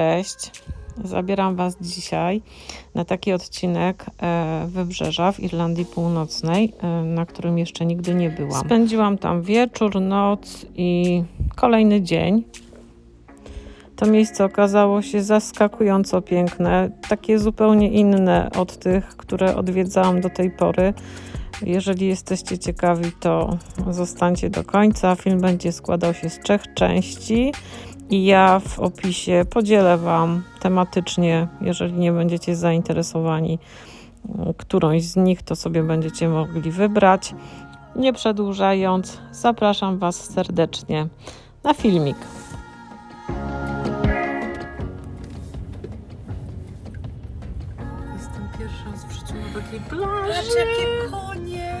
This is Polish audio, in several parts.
Cześć. Zabieram Was dzisiaj na taki odcinek e, wybrzeża w Irlandii Północnej, e, na którym jeszcze nigdy nie byłam. Spędziłam tam wieczór, noc i kolejny dzień. To miejsce okazało się zaskakująco piękne, takie zupełnie inne od tych, które odwiedzałam do tej pory. Jeżeli jesteście ciekawi, to zostańcie do końca. Film będzie składał się z trzech części. I ja w opisie podzielę Wam tematycznie, jeżeli nie będziecie zainteresowani którąś z nich, to sobie będziecie mogli wybrać. Nie przedłużając, zapraszam Was serdecznie na filmik. Jestem pierwszy raz w życiu na takiej plaży. Patrz jakie konie!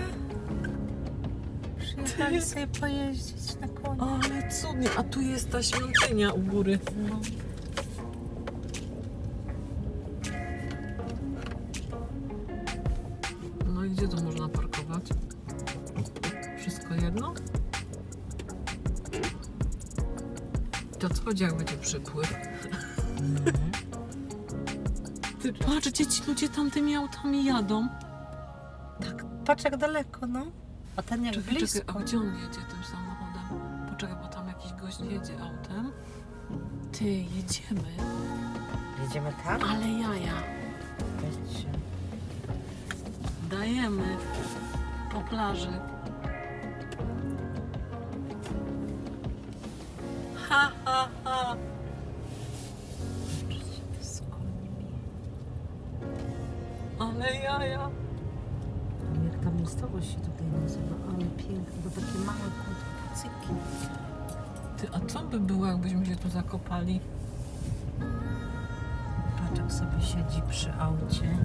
Przyjechali sobie pojeździć Ale cudnie, a tu jest ta świątynia u góry. No. No i gdzie tu można parkować? Wszystko jedno? To co chodzi, jak będzie przypływ? Ty patrz, gdzie ci ludzie tamtymi autami jadą. Tak, patrz jak daleko, no. A ten jak Czekaj, blisko. czekaj, a gdzie on jedzie tym samochodem? Jedzie autem. Ty, jedziemy. Jedziemy tam? Ale jaja. Wiecie. Dajemy po plaży. Ha, ha, ha. Ale jaja. Jak ta miejscowość się tutaj nazywa, ale piękne, bo takie małe kucyki. Ty, a co by było, jakbyśmy się tu zakopali? Patrz jak sobie siedzi przy aucie.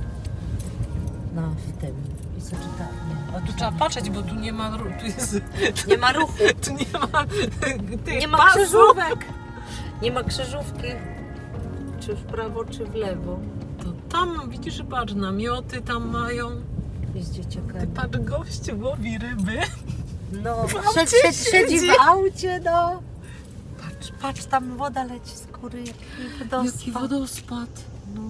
Na w tym. I co czyta? Nie, A tu trzeba patrzeć, bo tu nie ma, ru- tu jest, Nie ma ruchu. tu nie ma tych Nie ma pasów. krzyżówek. Nie ma krzyżówki. Czy w prawo, czy w lewo. To tam, widzisz, patrz, namioty tam mają. Jest Ty dzieciakami. patrz, gościu łowi ryby. No, siedzi, siedzi siedzi. w aucie, no. Patrz, tam woda leci z góry, jaki wodospad. Jaki wodospad. No.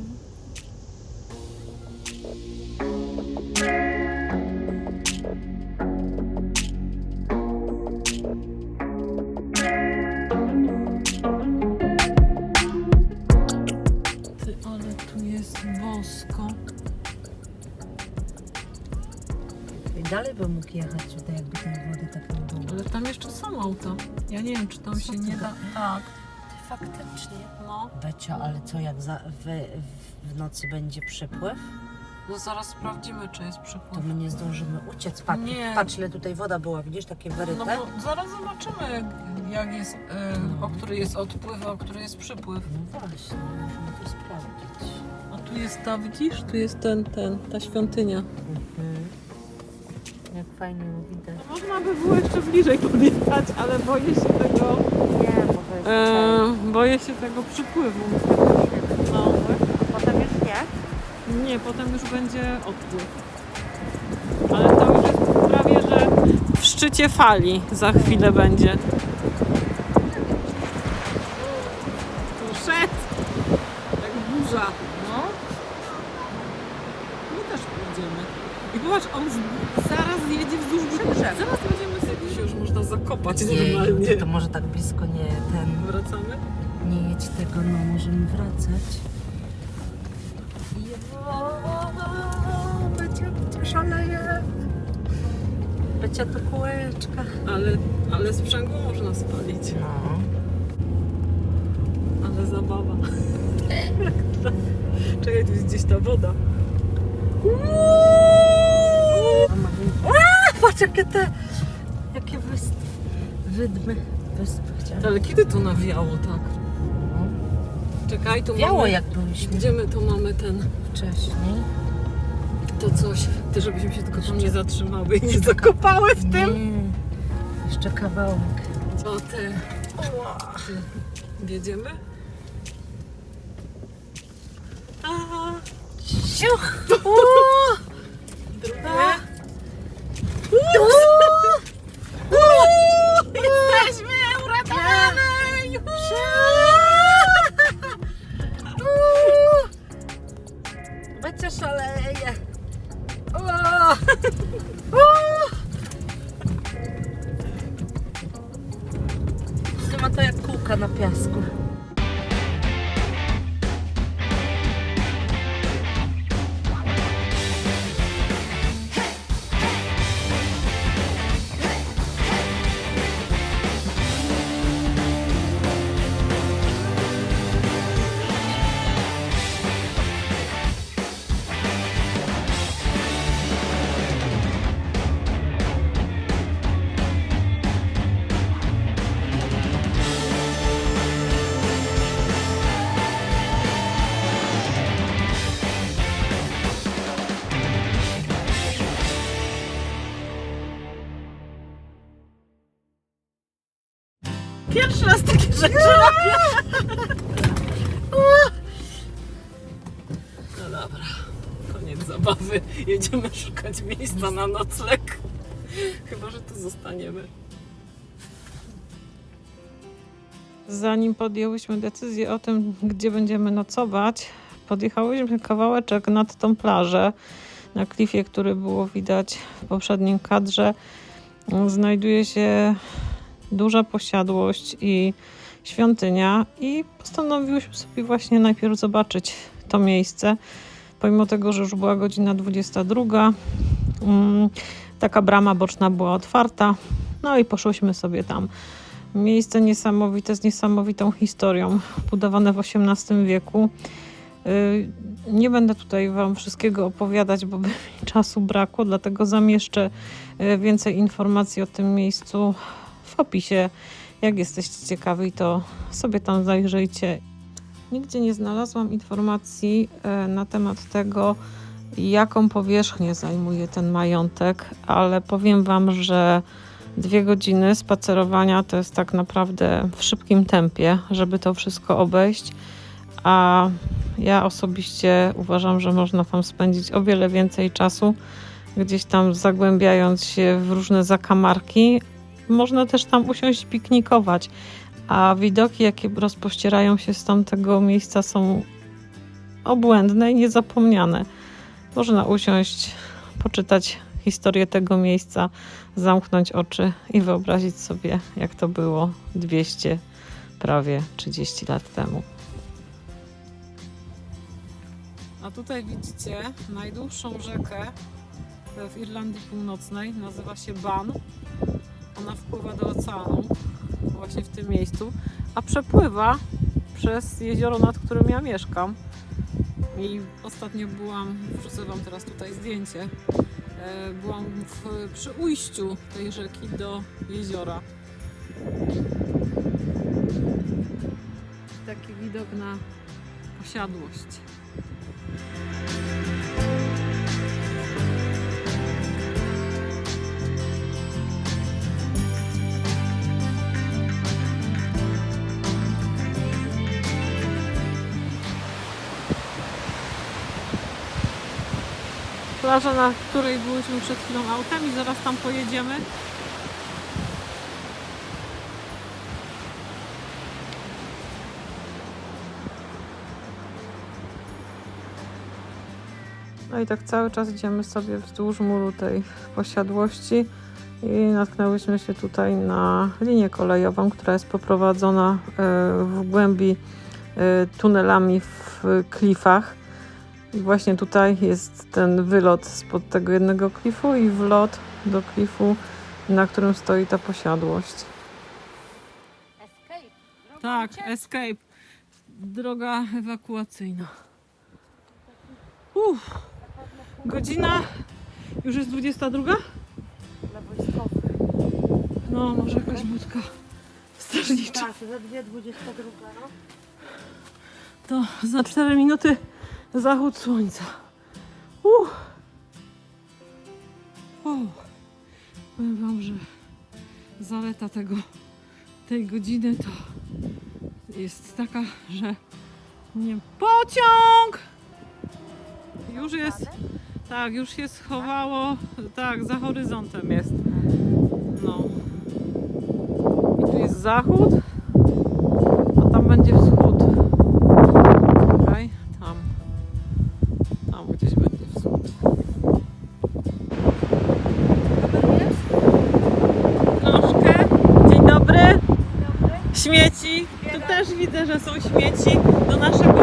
Ty, ale tu jest bosko. I dalej by mógł jechać tutaj, jakby tej wody tak nie było. Ale tam jeszcze są auta. Ja nie wiem, czy tam się nie da. Tak. Ty faktycznie. No. Becia, ale co, jak za, w, w nocy będzie przypływ, No zaraz sprawdzimy, czy jest to przypływ. my nie zdążymy uciec. Patrz, Nie. patrz ile tutaj woda była, widzisz, takie. No bo zaraz zobaczymy, jak, jak jest, e, o który jest odpływ, a o który jest przypływ. No właśnie, musimy to sprawdzić. A tu jest ta, widzisz? Tu jest ten, ten, ta świątynia. Mhm. Fajnie ją widać. Można by było jeszcze bliżej podjechać, ale boję się tego, Nie, bo to jest e, boję się tego przypływu. No. Potem już nie. Nie, potem już będzie odpływ. Ale to już jest prawie, że w szczycie fali za chwilę będzie. Poszedł! Jak burza. No. My też pójdziemy. Popatrz, on z, zaraz jedzie wzdłuż brzegu. Zaraz będziemy sobie się już można zakopać normalnie. Nie, to może tak blisko nie ten. Wracamy? Nie jedź tego, no możemy wracać. Becia, Becia szaleje. Becia to kółeczka. Ale, ale sprzęgło można spalić. No. Ale zabawa. Czekaj, tu jest gdzieś ta woda. A, patrz jakie te, jakie wyspy. Wydmy. Wyspy chciałam. Ale kiedy to nawiało tak? Czekaj, tu Wiało mamy... jak byliśmy Gdzie my tu mamy ten... wcześniej. To coś. Ty, żebyśmy się tylko tam nie zatrzymały i nie zakopały w tym. Nie. Jeszcze kawałek. O ty. Ty. Wiedziemy? Aha. Siuch! Drugie. się. O! O! To jak kółka na piasku. Robię. No dobra, koniec zabawy. Jedziemy szukać miejsca na nocleg. Chyba, że tu zostaniemy. Zanim podjęłyśmy decyzję o tym, gdzie będziemy nocować, podjechałyśmy kawałeczek nad tą plażę. Na klifie, który było widać w poprzednim kadrze, znajduje się duża posiadłość i świątynia i postanowiłyśmy sobie właśnie najpierw zobaczyć to miejsce. Pomimo tego, że już była godzina 22, mm, taka brama boczna była otwarta, no i poszłyśmy sobie tam. Miejsce niesamowite, z niesamowitą historią, budowane w XVIII wieku. Yy, Nie będę tutaj Wam wszystkiego opowiadać, bo by mi czasu brakło, dlatego zamieszczę yy, więcej informacji o tym miejscu w opisie. Jak jesteście ciekawi, to sobie tam zajrzyjcie. Nigdzie nie znalazłam informacji yy, na temat tego, jaką powierzchnię zajmuje ten majątek, ale powiem Wam, że dwie godziny spacerowania to jest tak naprawdę w szybkim tempie, żeby to wszystko obejść. A ja osobiście uważam, że można tam spędzić o wiele więcej czasu, gdzieś tam zagłębiając się w różne zakamarki. Można też tam usiąść piknikować, a widoki, jakie rozpościerają się z tamtego miejsca, są obłędne i niezapomniane. Można usiąść, poczytać historię tego miejsca, zamknąć oczy i wyobrazić sobie, jak to było 200, prawie 30 lat temu. A tutaj widzicie najdłuższą rzekę w Irlandii Północnej, nazywa się Ban. Ona wpływa do oceanu, właśnie w tym miejscu, a przepływa przez jezioro, nad którym ja mieszkam. I ostatnio byłam, wrzucę Wam teraz tutaj zdjęcie, e, byłam w, przy ujściu tej rzeki do jeziora. Taki widok na posiadłość. Plaża, na której byliśmy przed chwilą autem i zaraz tam pojedziemy. No i tak cały czas idziemy sobie wzdłuż muru tej posiadłości i natknęłyśmy się tutaj na linię kolejową, która jest poprowadzona e, w głębi e, tunelami w klifach. I właśnie tutaj jest ten wylot spod tego jednego klifu i wlot do klifu, na którym stoi ta posiadłość. Escape. Droga Tak, ucieczki. escape. Droga ewakuacyjna. Uff. Godzina już jest 22? Dla wojskowych. No, może jakaś budka strażnicza. Tak, za dwie, dwudziesta druga, no. To za 4 minuty zachód słońca. Uff. Wow. Powiem wam, że zaleta tego, tej godziny to jest taka, że nie pociąg! Już jest, tak, już się schowało, tak, za horyzontem jest. No. I tu jest zachód, Śmieci. Tu też widzę, że są śmieci do naszego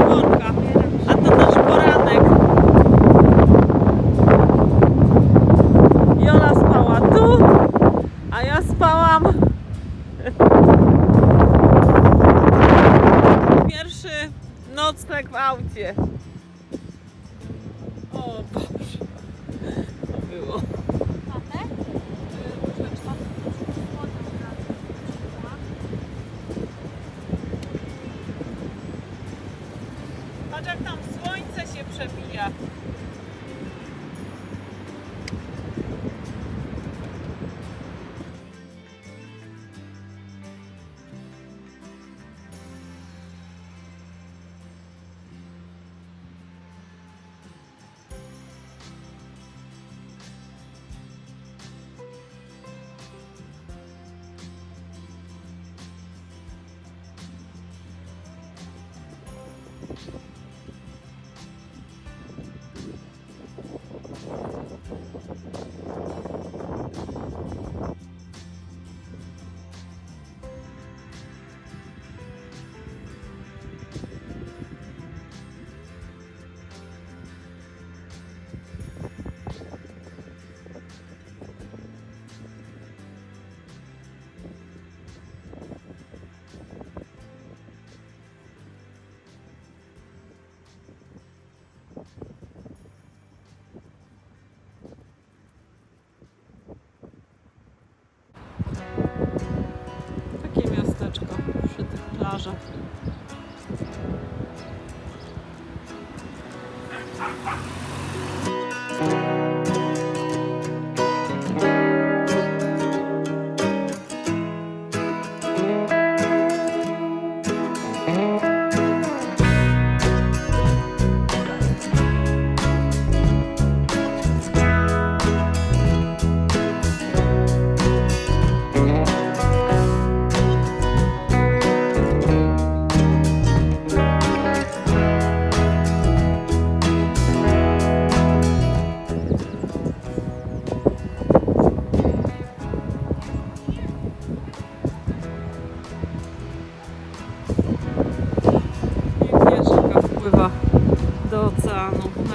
tych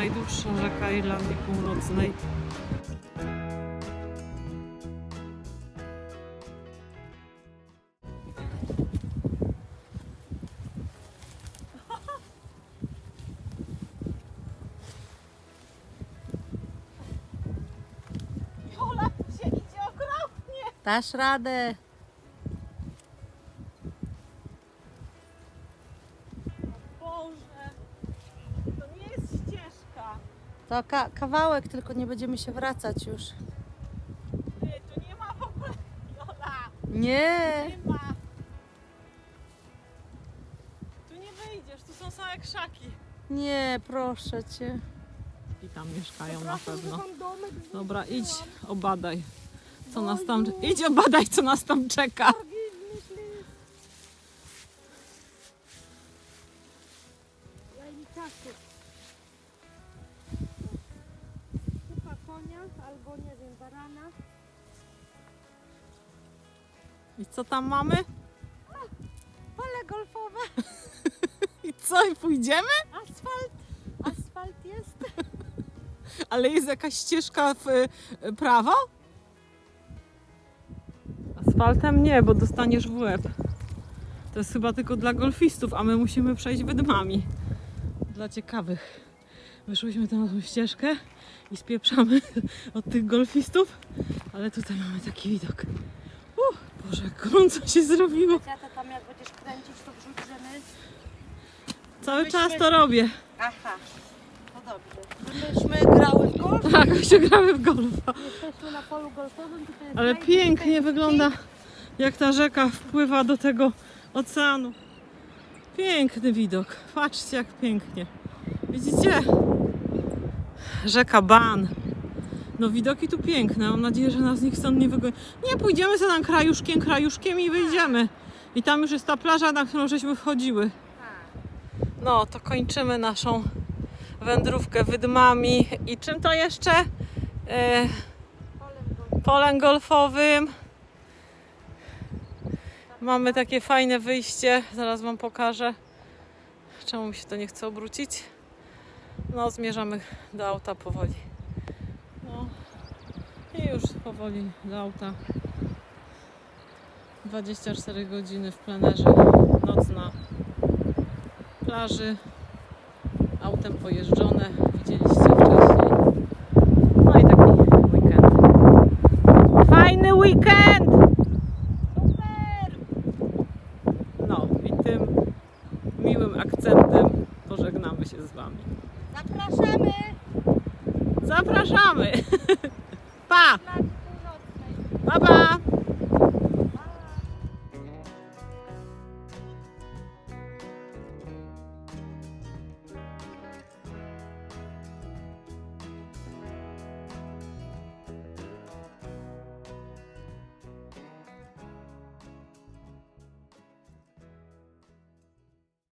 Najdłuższa rzeka Irlandii Północnej. Jola, się idzie okropnie. Dasz radę. To ka- kawałek, tylko nie będziemy się wracać już. Ty, tu nie ma w ogóle... Jola, Nie. nie ma. Tu nie wyjdziesz, tu są same krzaki. Nie, proszę cię. I tam mieszkają na pewno. Dobra, idź, obadaj. Co nas tam... Idź, obadaj, co nas tam czeka. Daj mi albo nie wiem, barana. I co tam mamy? Pole golfowe. I co, i pójdziemy? Asfalt. Asfalt jest. Ale jest jakaś ścieżka w y, prawo? Asfaltem nie, bo dostaniesz w łeb. To jest chyba tylko dla golfistów, a my musimy przejść wydmami. Dla ciekawych. Wyszłyśmy tam na tą ścieżkę i spieprzamy od tych golfistów, ale tutaj mamy taki widok. Uh, Boże, jak gorąco się zrobiło. Ja to tam jak będziesz kręcić, to wrzucimy. Cały czas to robię. Aha. No dobrze. Myśmy grały w golf. Tak, się gramy w golfa. Jesteśmy na polu golfowym. Tutaj Ale pięknie wygląda, jak ta rzeka wpływa do tego oceanu. Piękny widok. Patrzcie, jak pięknie. Widzicie? Rzeka Ban. No widoki tu piękne. Mam nadzieję, że nas nikt stąd nie wygoni. Nie, pójdziemy sobie tam krajuszkiem, krajuszkiem i wyjdziemy. I tam już jest ta plaża, na którą żeśmy wchodziły. No, to kończymy naszą wędrówkę wydmami. I czym to jeszcze? E, polem golfowym. Mamy takie fajne wyjście, zaraz Wam pokażę. Czemu mi się to nie chce obrócić? No, zmierzamy do auta powoli. No i już powoli do auta. 24 godziny w plenerze, noc na plaży. Autem pojeżdżone, widzieliście wcześniej. No i taki weekend. Fajny weekend! Super! No i tym miłym akcentem pożegnamy się z Wami. Zapraszamy Zapraszamy! Pa! Pa, pa!